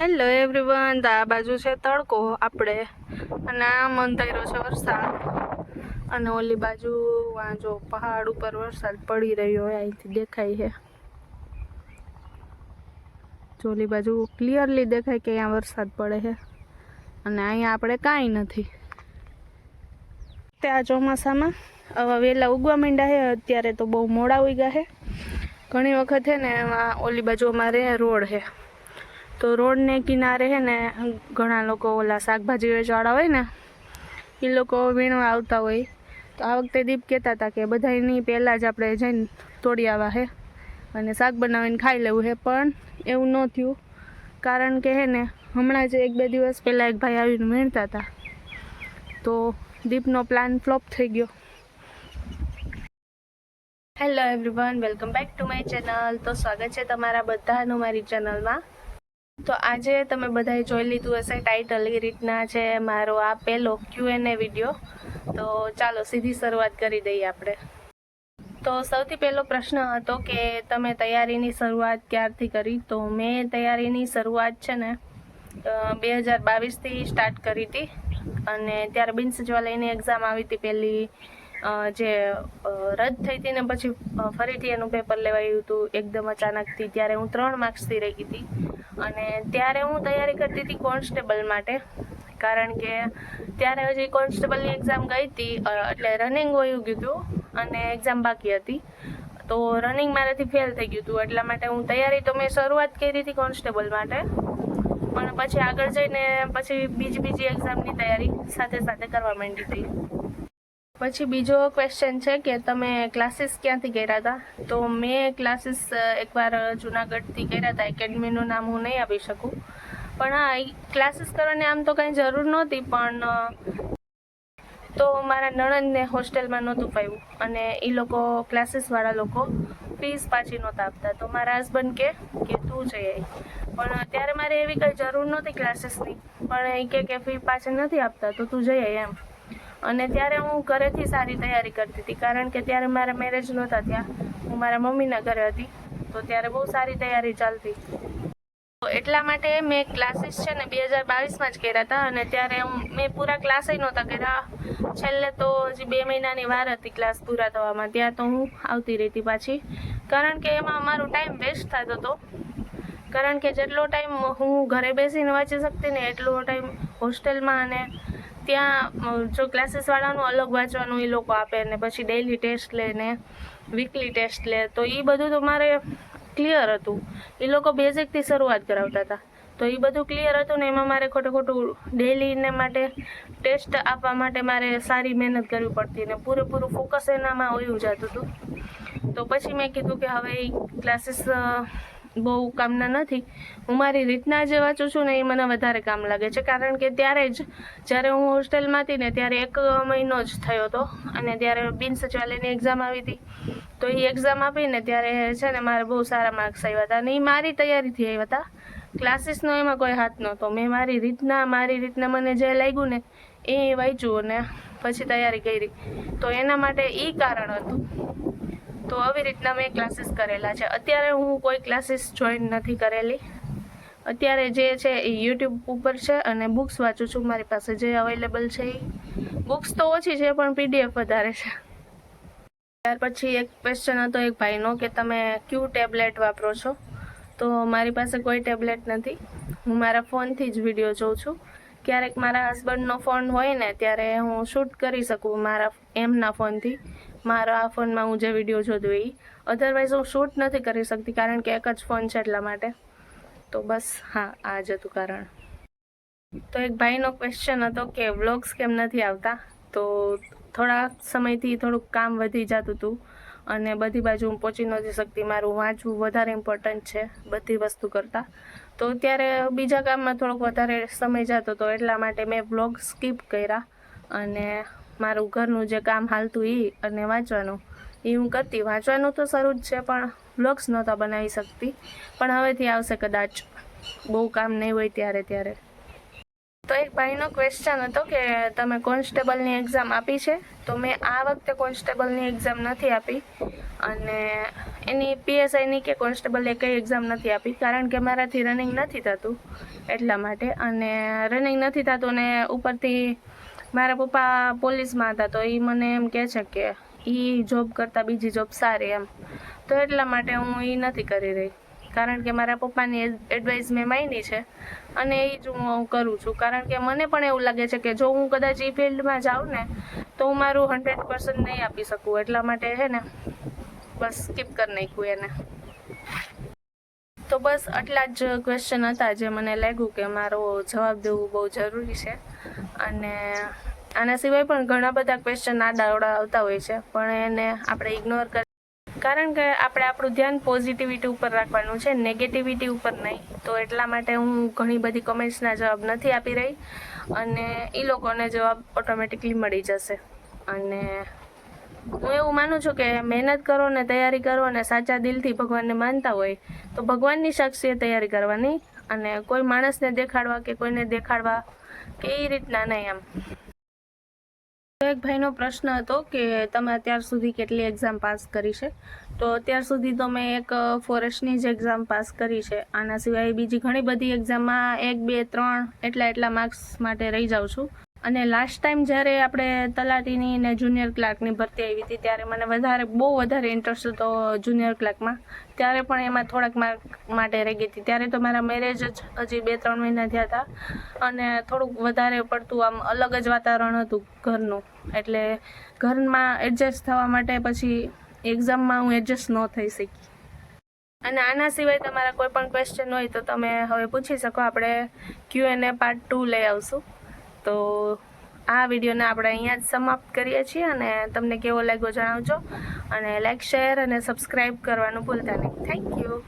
Hello everyone આ બાજુ છે તડકો આપણે. અને આ મંદાયરો છે વરસાદ. અને ઓલી બાજુ આ જો પહાડ ઉપર વરસાદ પડી રહ્યો હોય અહીંથી દેખાય છે. ઓલી બાજુ ક્લિયરલી દેખાય કે અહીંયા વરસાદ પડે છે. અને અહીંયા આપણે કાંઈ નથી. ત્યાં ચોમાસામાં, હવે વહેલા ઉગવા માંડ્યા છે. અત્યારે તો બહુ મોડા ઉગ્યા છે. ઘણી વખત છે ને ઓલી બાજુ અમારે રોડ છે. તો રોડને કિનારે છે ને ઘણા લોકો ઓલા શાકભાજી વેચવાળા હોય ને એ લોકો વીણવા આવતા હોય. તો આ વખતે દીપ કહેતા હતા કે બધાની પહેલાં જ આપણે જઈને તોડી આવવા હે અને શાક બનાવીને ખાઈ લેવું હે, પણ એવું ન થયું. કારણ કે હે ને, હમણાં જ એક બે દિવસ પહેલાં એક ભાઈ આવીને વીણતા હતા. તો દીપનો પ્લાન ફ્લોપ થઈ ગયો. Hello everyone welcome back to my channel તો સ્વાગત છે તમારા બધાનું મારી ચેનલમાં તો આજે તમે બધાએ જોઈ લીધું હશે ટાઇટલ એ રીતના છે મારો આ પહેલો ક્યુ એન એ વીડિયો તો ચાલો સીધી શરૂઆત કરી દઈએ આપણે. તો સૌથી પહેલો પ્રશ્ન હતો કે તમે તૈયારીની શરૂઆત ક્યારથી કરી? તો મેં તૈયારીની શરૂઆત છે ને બે હજાર બાવીસથી સ્ટાર્ટ કરી હતી. અને ત્યારે બિન સચિવાલયની એક્ઝામ આવી હતી પહેલી. જે રદ થઈ હતી ને પછી ફરીથી એનું પેપર લેવાયું હતું એકદમ અચાનકથી ત્યારે હું ત્રણ માર્ક્સથી રહી હતી અને ત્યારે હું તૈયારી કરતી હતી કોન્સ્ટેબલ માટે, કારણ કે ત્યારે હજી કોન્સ્ટેબલની એક્ઝામ ગઈ હતી એટલે રનિંગ વયું ગયું હતું અને એક્ઝામ બાકી હતી. તો રનિંગ મારાથી ફેલ થઈ ગયું હતું એટલા માટે હું તૈયારી તો મેં શરૂઆત કરી હતી કોન્સ્ટેબલ માટે. પણ પછી આગળ જઈને પછી બીજી બીજી એક્ઝામની તૈયારી સાથે સાથે કરવા માંડી હતી પછી બીજો ક્વેશ્ચન છે કે તમે ક્લાસીસ ક્યાંથી કર્યા હતા? તો મેં ક્લાસીસ એકવાર જુનાગઢથી કર્યા હતા, એકેડમીનું નામ હું નહીં આપી શકું. પણ હા ક્લાસીસ કરવાની આમ તો કંઈ જરૂર નહોતી, પણ તો મારા નણંદને હોસ્ટેલમાં નહોતું પાયું. અને એ લોકો ક્લાસીસવાળા લોકો ફીસ પાછી નહોતા આપતા. તો મારા હસબન્ડ કે કે તું જઈ પણ ત્યારે મારે એવી કંઈ જરૂર નહોતી ક્લાસીસની પણ એ કે ફી પાછી નથી આપતા, તો તું જઈ એમ. અને ત્યારે હું ઘરેથી સારી તૈયારી કરતી હતી, કારણ કે ત્યારે મારા મેરેજ નહોતા ત્યાં હું મારા મમ્મીના ઘરે હતી, તો ત્યારે બહુ સારી તૈયારી ચાલતી. તો એટલા માટે મેં ક્લાસીસ છે ને બે હજાર બાવીસમાં જ કર્યા હતા અને ત્યારે હું, મેં પૂરા ક્લાસ નહોતા કર્યા. છેલ્લે તો હજી બે મહિનાની વાર હતી ક્લાસ પૂરા થવામાં, ત્યાં તો હું આવતી રહેતી પાછી. કારણ કે એમાં મારો ટાઈમ વેસ્ટ થતો હતો. કારણ કે જેટલો ટાઈમ હું ઘરે બેસીને વાંચી શકતી ને, એટલો ટાઈમ હોસ્ટેલમાં અને ત્યાં જો ક્લાસીસવાળાનું અલગ વાંચવાનું એ લોકો આપે ને પછી ડેઇલી ટેસ્ટ લે ને વીકલી ટેસ્ટ લે, તો એ બધું તો મારે ક્લિયર હતું. એ લોકો બેઝિકથી શરૂઆત કરાવતા હતા. તો એ બધું ક્લિયર હતું ને એમાં મારે ખોટું ખોટું ડેઇલીને માટે ટેસ્ટ આપવા માટે મારે સારી મહેનત કરવી પડતી ને પૂરેપૂરું ફોકસ એનામાં હોયું જતું હતું. તો પછી મેં કીધું કે હવે એ ક્લાસીસ બહુ કામના નથી. હું મારી રીતના જે વાંચું છું ને એ મને વધારે કામ લાગે છે. કારણ કે ત્યારે જ જ્યારે હું હોસ્ટેલમાં હતી ને ત્યારે એક મહિનો જ થયો હતો. અને ત્યારે બિન સચિવાલયની એક્ઝામ આવી હતી. તો એ એક્ઝામ આપીને ત્યારે છે ને મારે બહુ સારા માર્ક્સ આવ્યા હતા. અને એ મારી તૈયારીથી આવ્યા હતા. ક્લાસીસનો એમાં કોઈ હાથ નહોતો. મેં મારી રીતના મારી રીતના મને જે લાગ્યું ને એ વાંચ્યું અને પછી તૈયારી કરી. તો એના માટે એ કારણ હતું. તો આવી રીતના મેં ક્લાસીસ કરેલા છે. અત્યારે હું કોઈ ક્લાસીસ જોઈન નથી કરેલી. અત્યારે જે છે એ યુટ્યુબ ઉપર છે અને બુક્સ વાંચું છું. મારી પાસે જે અવેલેબલ છે એ બુક્સ તો ઓછી છે, પણ પીડીએફ વધારે છે. ત્યાર પછી એક ક્વેશ્ચન હતો એક ભાઈનો કે તમે ક્યુ ટેબ્લેટ વાપરો છો? તો મારી પાસે કોઈ ટેબ્લેટ નથી. હું મારા ફોનથી જ વીડિયો જોઉં છું. ક્યારેક મારા હસબન્ડનો ફોન હોય ને, ત્યારે હું શૂટ કરી શકું મારા એમના ફોનથી. મારા આ ફોનમાં હું જે વીડિયો જોતો એ. અધરવાઇઝ હું શૂટ નથી કરી શકતી કારણ કે એક જ ફોન છે એટલા માટે. તો બસ, હા, આ જ હતું કારણ. તો એક ભાઈનો ક્વેશ્ચન હતો કે વ્લોગ્સ કેમ નથી આવતા? તો થોડા સમયથી થોડુંક કામ વધી જતું હતું અને બધી બાજુ હું પહોંચી નથી શકતી. મારું વાંચવું વધારે ઇમ્પોર્ટન્ટ છે બધી વસ્તુ કરતાં. તો ત્યારે બીજા કામમાં થોડોક વધારે સમય જતો હતો એટલા માટે મેં વ્લોગ સ્કીપ કર્યા અને મારું ઘરનું જે કામ હાલતું એ અને વાંચવાનું એ હું કરતી. વાંચવાનું તો શરૂ જ છે, પણ બ્લોગ્સ નહોતા બનાવી શકતી. પણ હવેથી આવશે કદાચ. બહુ કામ નહીં હોય ત્યારે ત્યારે. તો એક ભાઈનો ક્વેશ્ચન હતો કે, તમે કોન્સ્ટેબલની એક્ઝામ આપી છે? તો મેં આ વખતે કોન્સ્ટેબલની એક્ઝામ નથી આપી. અને એની પીએસઆઈની કે કોન્સ્ટેબલ એ કંઈ એક્ઝામ નથી આપી, કારણ કે મારાથી રનિંગ નથી થતું એટલા માટે. અને રનિંગ નથી થતું ને ઉપરથી મારા પપ્પા પોલીસમાં હતા તો એ મને એમ કહે છે કે એ જોબ કરતાં બીજી જોબ સારી એમ. તો એટલા માટે હું એ નથી કરી રહી. કારણ કે મારા પપ્પાની એડવાઇસ મેં માની છે અને એ જ હું કરું છું. કારણ કે મને પણ એવું લાગે છે કે જો હું કદાચ એ ફિલ્ડમાં જાઉં ને તો હું મારું હંડ્રેડ પર્સન્ટ નહીં આપી શકું. એટલા માટે છે ને, બસ સ્કીપ કરી નાખ્યું એને. તો બસ આટલા જ ક્વેશ્ચન હતા જે મને લાગ્યું કે મારો જવાબ દેવું બહુ જરૂરી છે. અને આના સિવાય પણ ઘણા બધા ક્વેશ્ચન આડાઅવડા આવતા હોય છે. પણ એને આપણે ઇગ્નોર કરી કારણ કે આપણે આપણું ધ્યાન પોઝિટિવિટી ઉપર રાખવાનું છે નેગેટિવિટી ઉપર નહીં. તો એટલા માટે હું ઘણી બધી કમેન્ટ્સના જવાબ નથી આપી રહી અને એ લોકોને જવાબ ઓટોમેટિકલી મળી જશે. અને હું એવું માનું છું કે મહેનત કરો ને તૈયારી કરો અને સાચા દિલથી ભગવાનને માનતા હોય તો ભગવાનની સાક્ષીએ તૈયારી કરવાની અને કોઈ માણસને દેખાડવા કે કોઈને દેખાડવા એ રીતના નહીં એમ. એક ભાઈનો પ્રશ્ન હતો કે તમે અત્યાર સુધી કેટલી એક્ઝામ પાસ કરી છે? તો અત્યાર સુધી તો મેં એક ફોરેસ્ટની જ એક્ઝામ પાસ કરી છે. આના સિવાય બીજી ઘણી બધી એક્ઝામમાં એક, બે, ત્રણ, એટલા એટલા માર્ક્સ માટે રહી જાઉં છું. અને લાસ્ટ ટાઈમ જ્યારે આપણે તલાટીની ને જુનિયર ક્લાર્કની ભરતી આવી હતી, ત્યારે મને વધારે, બહુ વધારે ઇન્ટરેસ્ટ હતો જુનિયર ક્લાર્કમાં ત્યારે પણ એમાં થોડાક માર્ક માટે રહી ગઈ હતી. ત્યારે તો મારા મેરેજ જ હજી બે ત્રણ મહિના થયા હતા. અને થોડુંક વધારે પડતું આમ અલગ જ વાતાવરણ હતું ઘરનું. એટલે ઘરમાં એડજસ્ટ થવા માટે પછી એક્ઝામમાં હું એડજસ્ટ ન થઈ શકી. અને આના સિવાય તમારા કોઈ પણ ક્વેશ્ચન હોય તો તમે હવે પૂછી શકો. આપણે ક્યુ એને પાર્ટ ટુ લઈ આવશું. તો આ વિડીયોને આપણે અહીંયા જ સમાપ્ત કરીએ છીએ અને તમને કેવો લાગ્યો જણાવજો. અને લાઈક શેર અને સબસ્ક્રાઈબ કરવાનું ભૂલતા નહીં. Thank you